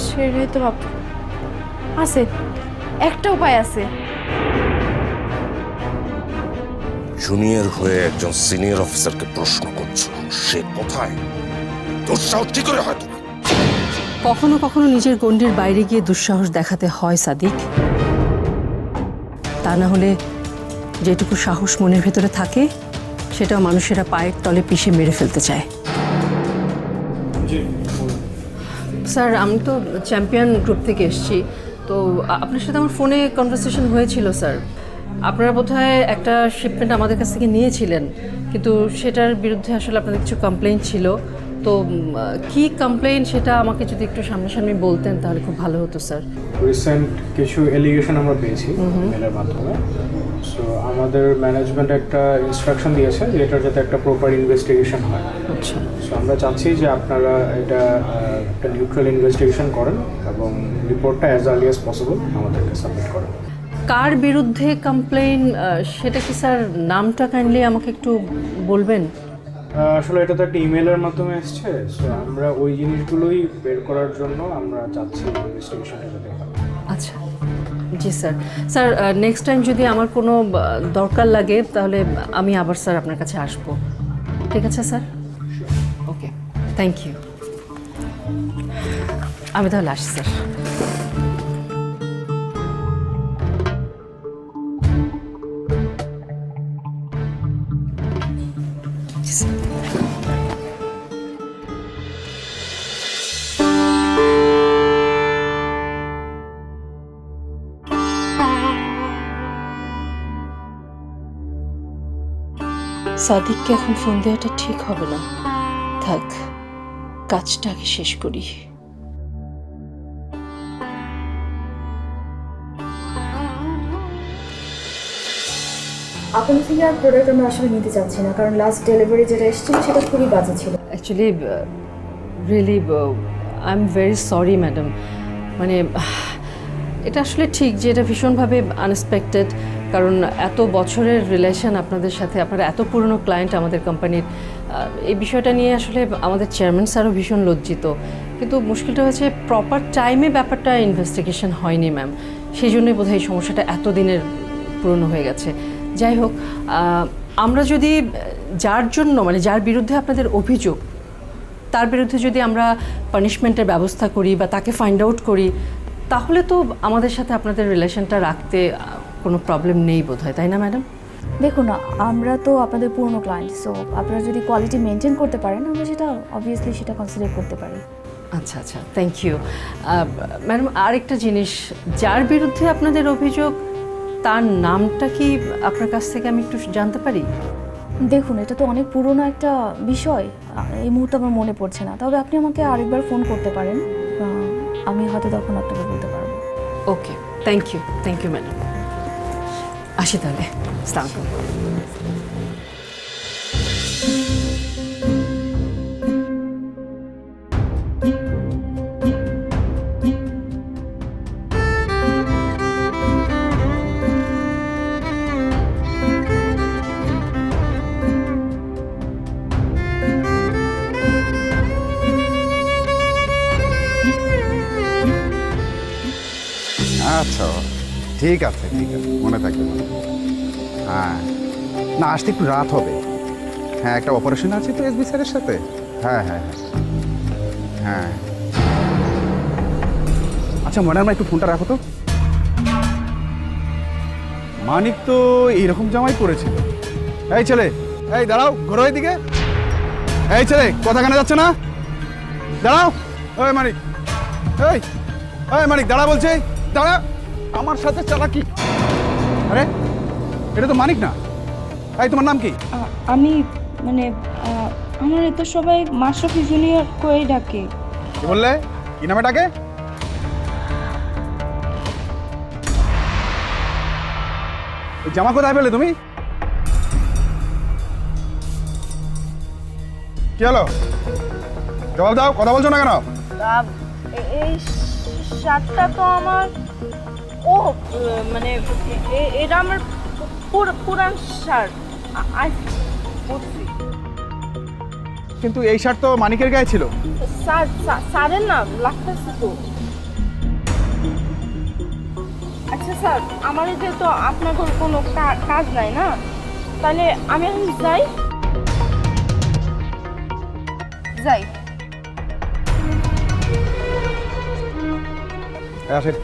সেটাই তো ভাব আছে। একটা উপায় আছে। জুনিয়র হয়ে একজন সিনিয়র অফিসারকে প্রশ্ন করছ। সে কোথায়? তোর সাহস কি করে হয় তোমার? কখনো কখনো নিজের গণ্ডির বাইরে গিয়ে দুঃসাহস দেখাতে হয় সাদিক। তা না হলে যেটুকু সাহস মনের ভেতরে থাকে সেটাও মানুষেরা পায়ের তলে পিষে মেরে ফেলতে চায়। স্যার আমি তো চ্যাম্পিয়ন গ্রুপ থেকে এসেছি। তো আপনার সাথে আমার ফোনে কনভারসেশন হয়েছিল স্যার। আপনারা বোধহয় একটা শিপমেন্ট আমাদের কাছ থেকে নিয়েছিলেন কিন্তু সেটার বিরুদ্ধে আসলে আপনাদের কিছু কমপ্লেন ছিল। তো কি কমপ্লেইন সেটা আমাকে যদি একটু সামনাসামনি বলতেন তাহলে খুব ভালো হতো স্যার। রিসেন্ট কিছু এলিগেশন আমরা পেয়েছি মেলের মাধ্যমে। সো আমাদের ম্যানেজমেন্ট একটা ইনস্ট্রাকশন দিয়েছে যে এটার যাতে একটা প্রপার ইনভেস্টিগেশন হয়। আচ্ছা। সো আমরা চাচ্ছি যে আপনারা এটা একটা নিউট্রাল ইনভেস্টিগেশন করেন এবং রিপোর্টটা অ্যাজ আর্লি অ্যাজ পসিবল আমাদেরকে সাবমিট করেন। কার বিরুদ্ধে কমপ্লেইন সেটা কি স্যার নামটা কাইন্ডলি আমাকে একটু বলবেন? আসলে এটা তো একটা ইমেলের মাধ্যমে এসছে সো আমরা ওই জিনিসগুলোই বের করার জন্য আমরা চাচ্ছি ইনভেস্টিগেশনটা যাতে হয়। আচ্ছা। জি স্যার। স্যার নেক্সট টাইম যদি আমার কোনো দরকার লাগে তাহলে আমি আবার স্যার আপনার কাছে আসব। ঠিক আছে স্যার? ওকে থ্যাংক ইউ আমি তাহলে আসি স্যার। সাদিককে এখন ফোন দেওয়াটা ঠিক হবে না। থাক কাজটা আগে শেষ করি। আপনাদের থেকে আর প্রোডাক্ট আমরা আসলে নিতে চাচ্ছি না কারণ লাস্ট ডেলিভারি যেটা এসেছিল সেটা খুবই বাজে ছিল। Actually really I am very sorry madam মানে এটা আসলে ঠিক যে এটা ভীষণভাবে আনএক্সপেক্টেড কারণ এত বছরের রিলেশন আপনাদের সাথে, আপনারা এত পুরনো ক্লায়েন্ট আমাদের কোম্পানির এই বিষয়টা নিয়ে আসলে আমাদের চেয়ারম্যান স্যারও ভীষণ লজ্জিত। কিন্তু মুশকিলটা হচ্ছে প্রপার টাইমে ব্যাপারটা ইনভেস্টিগেশন হয়নি ম্যাম সেই জন্যই বোধহয় এই সমস্যাটা এত দিনের পুরনো হয়ে গেছে। যাই হোক আমরা যদি যার জন্য মানে যার বিরুদ্ধে আপনাদের অভিযোগ, তার বিরুদ্ধে যদি আমরা পানিশমেন্টের ব্যবস্থা করি বা তাকে ফাইন্ড আউট করি, তাহলে তো আমাদের সাথে আপনাদের রিলেশনটা রাখতে কোনো প্রবলেম নেই বোধ হয় তাই না ম্যাডাম দেখুন আমরা তো আপনাদের পুরনো ক্লায়েন্ট সো আপনারা যদি কোয়ালিটি মেনটেন করতে পারেন আমরা সেটা অবভিয়াসলি সেটা কনসিডার করতে পারি। আচ্ছা আচ্ছা থ্যাংক ইউ ম্যাডাম আরেকটা জিনিস যার বিরুদ্ধে আপনাদের অভিযোগ তার নামটা কি আপনার কাছ থেকে আমি একটু জানতে পারি? দেখুন এটা তো অনেক পুরনো একটা বিষয় এই মুহূর্তে আমার মনে পড়ছে না তবে আপনি আমাকে আরেকবার ফোন করতে পারেন আমি হয়তো তখন আপনাকে বলতে পারব। Okay thank you thank you madam আসি তাহলে আসসালামু আলাইকুম আচ্ছা ঠিক আছে ঠিক আছে, মনে থাকবে হ্যাঁ। না, আসতে একটু রাত হবে। হ্যাঁ একটা অপারেশন আছে তো এসবি স্যারের সাথে? হ্যাঁ হ্যাঁ হ্যাঁ। হ্যাঁ। আচ্ছা ম্যাডাম একটু ফোনটা রাখো তো। মানিক তো এইরকম জামাই পড়েছিল এই ছেলে, এই দাঁড়াও, ঘোরো এদিকে। এই ছেলে, কথা কানে যাচ্ছে না? দাঁড়াও। ওই মানিক, এই এই মানিক, দাঁড়া বলছে। দাঁড়া। আমার সাথে চালাকি? আরে এটা তো মানিক না। তাই তোমার নাম কি? আমি মানে আমার এত সবাই মাশরাফি জুনিয়র কই ডাকে। কি বললে? কি নামে ডাকে? জামা কোথায় পেলে তুমি? কি হলো? জবাব দাও কথা বলছো না কেন? এই শার্টটা তো আমার ও মানে এটা আমার পুরান আই বুঝছি। কিন্তু এই শার্ট তো মানিকের গায়ে ছিল। স্যার স্যার- স্যারের না লাগতেছে তো। আচ্ছা স্যার আমার যে তো আপনার কোনো কাজ নাই না? তাহলে আমি এখন যাই। যাই। এই আসেন।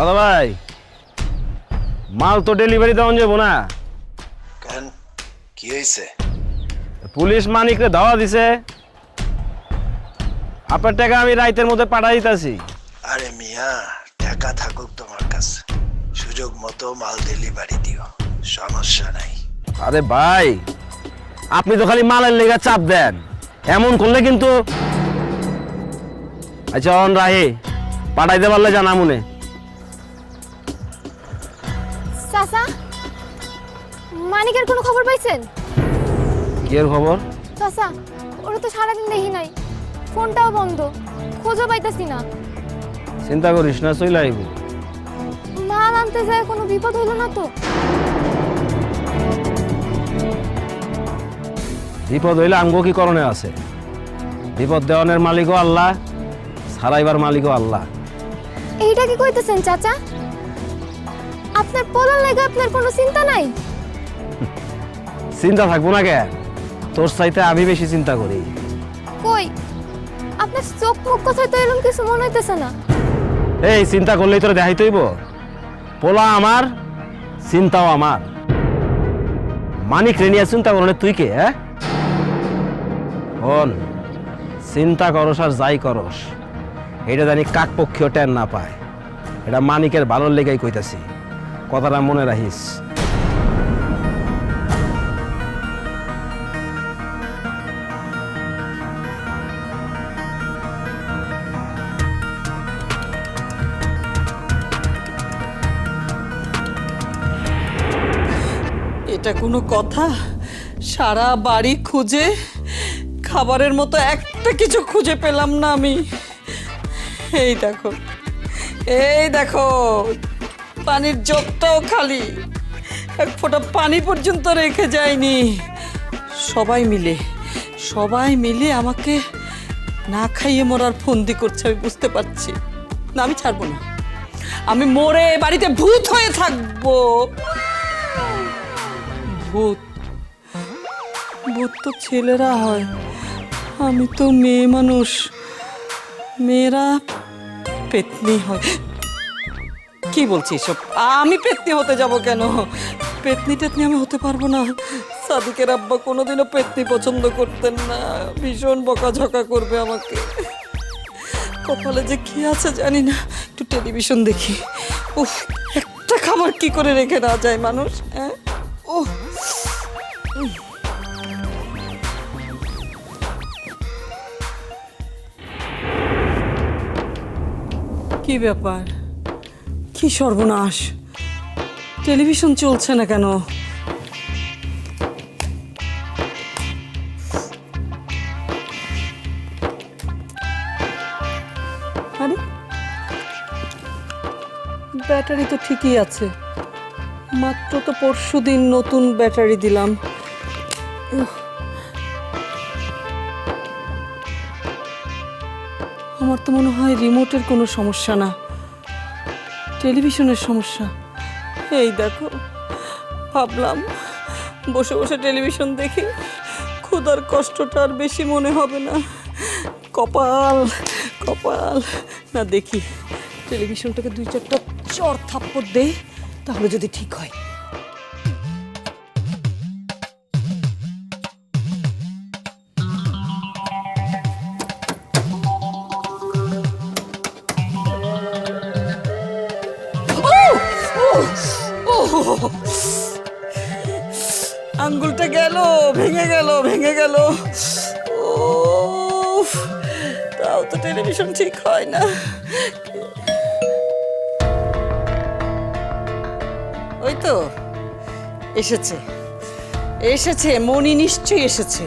দাদা ভাই মাল তো ডেলিভারি দেওয়া যাব না। কেন? কি হয়েছে? পুলিশ মানিকরে ধাওয়া দিছে। আপনার টাকা আমি রাইতের মধ্যে পাঠা দিতেছি। আরে মিয়া টাকা থাকুক তোমার কাছে। সুযোগ মতো মাল ডেলিভারি দিও সমস্যা নাই। আরে ভাই আপনি তো খালি মালের লেগে চাপ দেন। এমন করলে কিন্তু আচ্ছা অন রাহে পাঠাইতে পারলে জানা মনে চাচা মানিকের কোনো খবর পাইছেন? এর খবর? চাচা ওরা তো সারাদিন দেখি নাই। ফোনটাও বন্ধ খোঁজও পাইতাছি না। চিন্তা করিস না চলে আইব। মাল আনতে যায় কোনো বিপদ হলো না তো? বিপদ হইলে আমগো কি করণে আছে? বিপদ দেওয়ানের মালিকও আল্লাহ সারাইবার মালিকও আল্লাহ। এইটা কি কইতেছেন চাচা? আপনার পোলার লেগে আপনার কোনো চিন্তা নাই? চিন্তা থাকব না কেন তোর চাইতে আমি বেশি চিন্তা করি। কই? আপনার চোখ মুখ কথায় তো এরকম কিছু মনে হইতেছে না। এই চিন্তা করলেই তোরা দেখাই তৈব পোলা আমার চিন্তাও আমার। মানিক রেনিয়া চিন্তা করলে তুই কে হ্যাঁ? হন চিন্তা করস আর যাই করস। এটা জানি কাক পক্ষীয় টেন না পায়। এটা মানিকের ভালোর লেগেই কইতাছি। কথাটা মনে রাখিস। এটা কোনো কথা? সারা বাড়ি খুঁজে, খাবারের মতো একটা কিছু খুঁজে পেলাম না আমি। এই দেখো এই দেখো। পানির জগটাও খালি। এক ফোঁটা পানি পর্যন্ত রেখে যায়নি। সবাই মিলে সবাই মিলে আমাকে না খাইয়ে মরার ফন্দি করছে, আমি বুঝতে পারছি। না, আমি ছাড়বো না। আমি মরে বাড়িতে ভূত হয়ে থাকব। ভূত। ভূত তো ছেলেরা হয়। আমি তো মেয়ে মানুষ। মেয়েরা পেতনি হয়। কি বলছি সব আমি পেতনি হতে যাব কেন? পেতনি টেতনি আমি হতে পারব না। সাদিকের আব্বা কোনোদিনও পেতনি পছন্দ করতেন না। ভীষণ বকাঝকা করবে আমাকে। কপালে যে কি আছে জানি না। একটু টেলিভিশন দেখি। উফ, একটা খাবার কি করে রেখে না যায় মানুষ হ্যাঁ? উফ। কি ব্যাপার? কি সর্বনাশ? টেলিভিশন চলছে না কেন? আরে, ব্যাটারি তো ঠিকই আছে। মাত্র তো পরশু দিন নতুন ব্যাটারি দিলাম। আমার তো মনে হয় রিমোটের কোনো সমস্যা না। টেলিভিশনের সমস্যা। এই দেখো, ভাবলাম বসে বসে টেলিভিশন দেখি, ক্ষুধার কষ্টটা আর বেশি মনে হবে না। কপাল কপাল। না দেখি, টেলিভিশনটাকে দুই চারটা চর থাপ্পড় দেয় তাহলে যদি ঠিক হয়। আঙ্গুলটা গেল ভেঙে গেল ভেঙে গেল। উফ, তাও তো টেলিভিশন ঠিক হয় না। ওই তো এসেছে। এসেছে মনি নিশ্চয়ই এসেছে।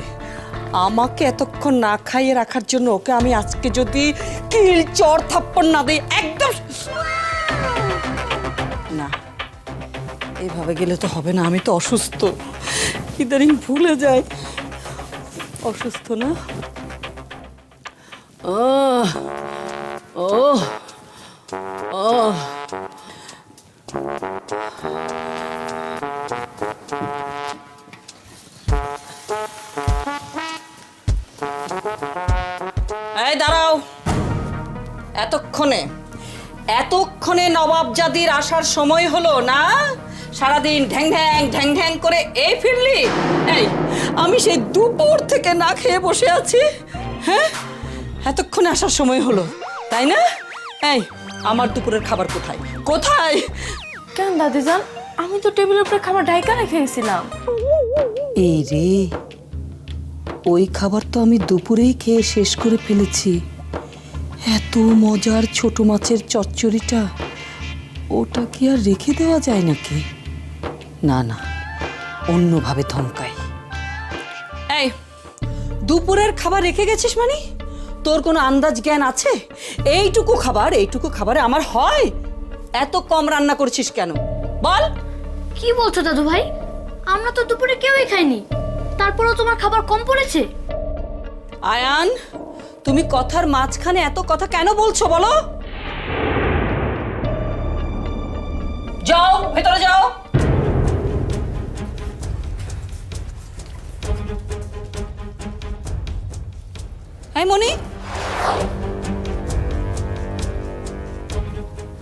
আমাকে এতক্ষণ না খাইয়ে রাখার জন্য ওকে আমি আজকে যদি কিল চর থাপ্পড় না দিই একদম না। এইভাবে গেলে তো হবে না, আমি তো অসুস্থ। ইদানিং ভুলে যাই। অসুস্থ না? ও ও এই দাঁড়াও। এতক্ষণে এতক্ষণে নবাবজাদির আসার সময় হলো না? সারাদিন ঢ্যাং ঢ্যাং ঢ্যাং ঢ্যাং করে এই ফিরলি? এই আমি সেই দুপুর থেকে না খেয়ে বসে আছি। হ্যাঁ? এতক্ষণে আসার সময় হলো তাই না? এই আমার দুপুরের খাবার কোথায়? কোথায়? কেন দাদি দাদিজান আমি তো টেবিলের উপরে খাবার ডাইকা রেখে গেছিলাম এই রে ওই খাবার তো আমি দুপুরেই খেয়ে শেষ করে ফেলেছি। এত মজার ছোট মাছের চচ্চড়িটা ওটা কি আর রেখে দেওয়া যায় নাকি? না না অন্যভাবে ধমকাই এই দুপুরের খাবার রেখে গেছিস মানে? তোর কোনো আন্দাজ জ্ঞান আছে? এইটুকু খাবার এইটুকু খাবারে আমার হয়? এত কম রান্না করছিস কেন? বল। কি বলছো দাদু ভাই? আমরা তো দুপুরে কেউই খাইনি। তারপরেও তোমার খাবার কম পড়েছে। আয়ান তুমি কথার মাঝখানে এত কথা কেন বলছো বলো? যাও ভেতরে যাও। মনি?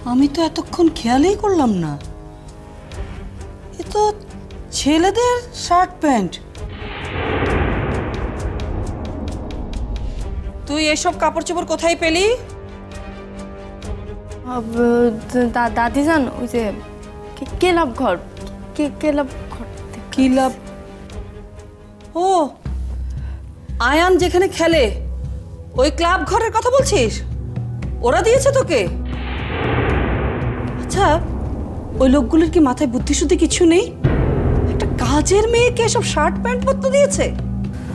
আমি তো এতক্ষণ খেয়ালই করলাম না। এ তো ছেলেদের শার্ট প্যান্ট। তুই এসব কাপড় চোপড় কোথায় পেলি? দাদিজান ওই যে কে- কেলাব ঘর কে- কেলাব ঘর থেকে। কি লাভ ও আয়ান যেখানে খেলে। ওই ক্লাব ঘরের কথা বলছিস? ওরা দিয়েছে তোকে? আচ্ছা ওই লোকগুলোর কি মাথায় বুদ্ধি শুদ্ধি কিছু নেই? একটা কাজের মেয়েকে সব শার্ট প্যান্ট পরতে দিয়েছে?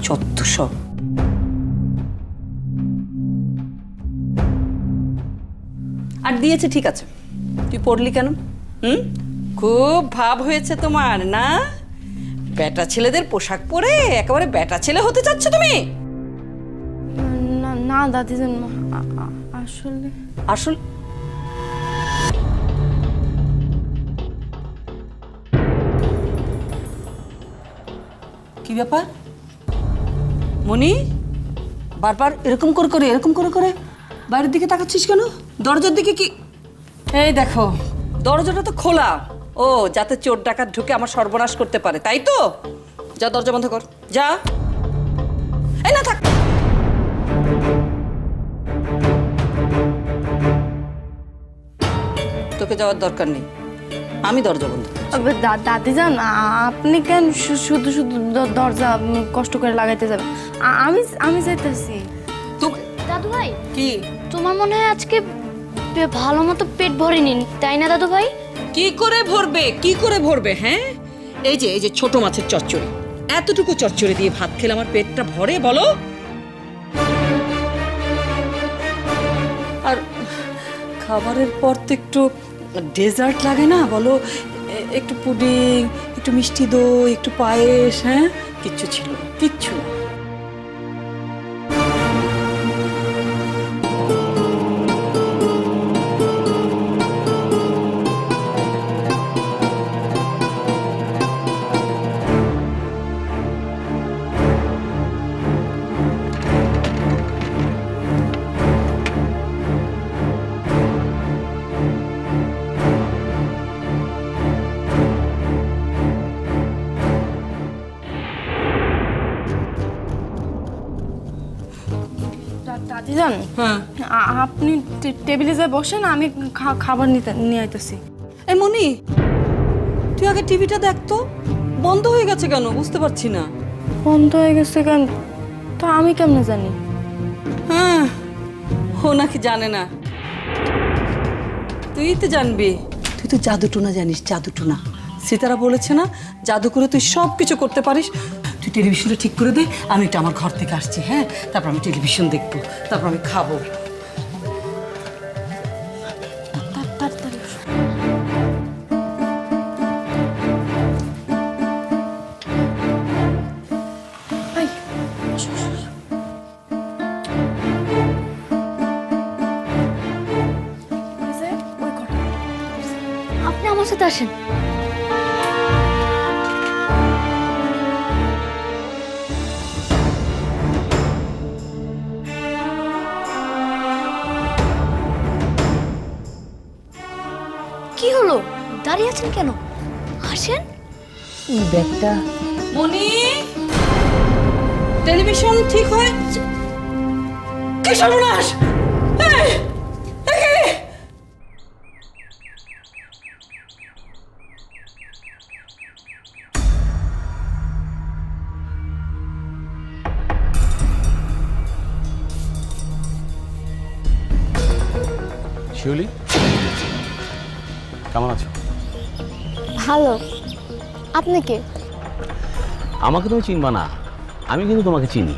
চত্ব সব। আর দিয়েছে ঠিক আছে। তুই পড়লি কেন? হুম? খুব ভাব হয়েছে তোমার না? বেটা ছেলেদের পোশাক পরে একেবারে বেটা ছেলে হতে চাচ্ছ তুমি? দাদিজান আসলে। আসল? কি ব্যাপার? মনি, বারবার এরকম করে করে, এরকম করে করে বাইরের দিকে তাকাচ্ছিস কেন? দরজার দিকে কি? এই দেখো, দরজাটা তো খোলা। ও, যাতে চোর ডাকাত ঢুকে আমার সর্বনাশ করতে পারে, তাই তো? যা, দরজা বন্ধ কর। যা। এই না থাক। তোকে যাওয়ার দরকার নেই। আমি দরজা বন্ধ করছি। আবে দা- দাদিজান আ- আপনি কেন শুধু শুধু দরজা কষ্ট করে লাগাইতে যাবেন? আমি আমি যাইতেছি। তো- দাদু ভাই কি? তোমার মনে হয় আজকে ভালো মতো পেট ভরেনি তাই না দাদু ভাই কি করে ভরবে? কি করে ভরবে হ্যাঁ? এই যে এই যে ছোট মাছের চচ্চড়ি। এতটুকু চচ্চড়ি দিয়ে ভাত খেলে আমার পেটটা ভরে বলো? আর খাবারের পর তো একটু ডেজার্ট লাগে না, বলো? একটু পুডিং, একটু মিষ্টি দই, একটু পায়েস হ্যাঁ? কিচ্ছু ছিল কিচ্ছু না। টেবিলে যা বসেন আমি খাবার নিতে নিয়ে আইতেছি। এই মনি তুই আগে টিভিটা দেখ তো। বন্ধ হয়ে গেছে কেন? বুঝতে পারছি না। বন্ধ হয়ে গেছে কেন? তো আমি কেমনে জানি? হ্যাঁ ও নাকি জানে না। তুই তো জানবি। তুই তো জাদুটুনা জানিস জাদুটুনা সীতারা বলেছে না জাদু করে তুই সব কিছু করতে পারিস। তুই টেলিভিশনটা ঠিক করে দে আমি এটা আমার ঘর থেকে আসছি হ্যাঁ? তারপর আমি টেলিভিশন দেখব তারপর আমি খাব। সাথে আসেন। কি হলো? দাঁড়িয়ে আছেন কেন? আসেন। ওই ব্যাগটা। মনি টেলিভিশন ঠিক হয় কি সর্বনাশ! শিউলি? কেমন আছো? ভালো। আপনি কে? আমাকে তুমি চিনবা না। আমি কিন্তু তোমাকে চিনি।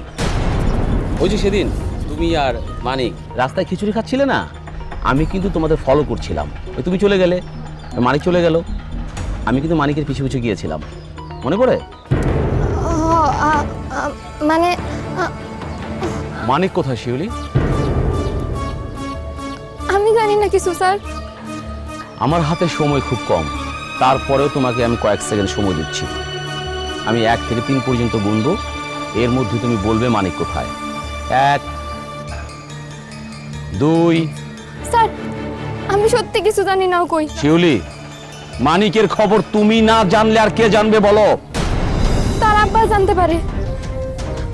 ওই যে সেদিন তুমি আর মানিক রাস্তায় খিচুড়ি খাচ্ছিলে না? আমি কিন্তু তোমাদের ফলো করছিলাম। ওই তুমি চলে গেলে মানিক চলে গেল। আমি কিন্তু মানিকের পিছু পিছু গিয়েছিলাম। মনে পড়ে? মানে মানিক কোথায় শিউলি? কিছু স্যার? আমার হাতে সময় খুব কম। তারপরেও তোমাকে আমি কয়েক সেকেন্ড সময় দিচ্ছি। আমি এক থেকে তিন পর্যন্ত গুনবো। এর মধ্যে তুমি বলবে মানিক কোথায়। এক দুই। স্যার আমি সত্যি কিছু জানি না কই? শিউলি মানিকের খবর তুমি না জানলে আর কে জানবে বলো? তার আব্বা জানতে পারে।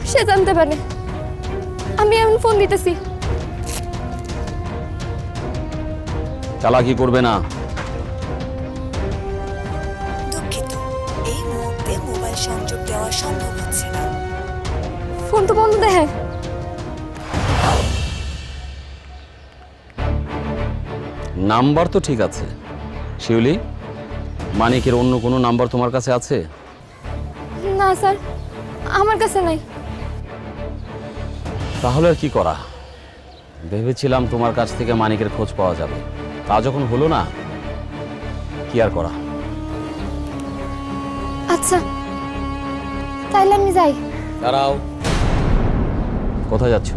সে জানতে পারে। আমি এখন ফোন দিতেছি। চালাকি করবে না। দুঃখিত এই মুহূর্তে মোবাইল সংযোগ দেওয়া সম্ভব হচ্ছে না। ফোন তো বন্ধ দেখে নাম্বার তো ঠিক আছে। শিউলি মানিকের অন্য কোনো নাম্বার তোমার কাছে আছে? না স্যার আমার কাছে নাই। তাহলে আর কি করা? ভেবেছিলাম তোমার কাছ থেকে মানিকের খোঁজ পাওয়া যাবে। তা যখন হলো না কি আর করা? আচ্ছা তাইলে আমি যাই। দাঁড়াও। কোথায় যাচ্ছ?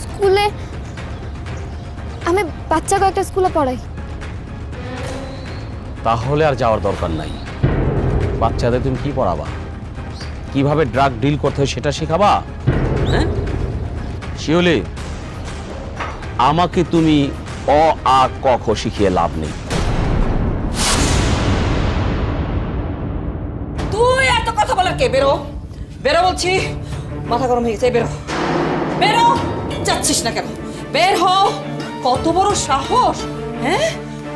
স্কুলে আমি বাচ্চা কয়েকটা স্কুলে পড়াই। তাহলে আর যাওয়ার দরকার নাই। বাচ্চাদের তুমি কি পড়াবা? কীভাবে ড্রাগ ডিল করতে হয় সেটা শেখাবা? হ্যাঁ? শিওলি আমাকে তুমি অ আ ক খ শিখিয়ে লাভ নেই। তুই এত কথা বলার কে? বেরো। বেরো বলছি। মাথা গরম হয়ে গেছে বেরো। বেরো। যাচ্ছিস না কেন? বের হ। কত বড় সাহস হ্যাঁ?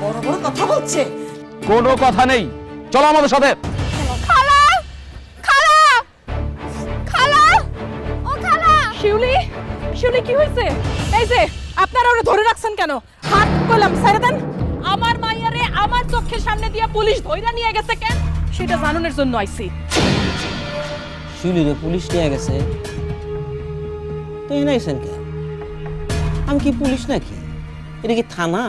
বড় বড় কথা বলছে। কোনো কথা নেই। চলো আমাদের সাথে। খালা! খালা! খালা! ও খালা! শিউলি শিউলি কি হয়েছে? এই যে আপনারা ওরা ধরে রাখছেন কেন? হাত কইলাম ছেড়ে দেন। আমার মাইয়ারে আমার চোখের সামনে দিয়া পুলিশ ধইরা নিয়ে গেছে কেন? সেটা জানানোর জন্য আইছি। শুনিরে পুলিশ নিয়ে গেছে? তো এনে আইসেন কে আমি কি পুলিশ নাকি? এটা কি থানা?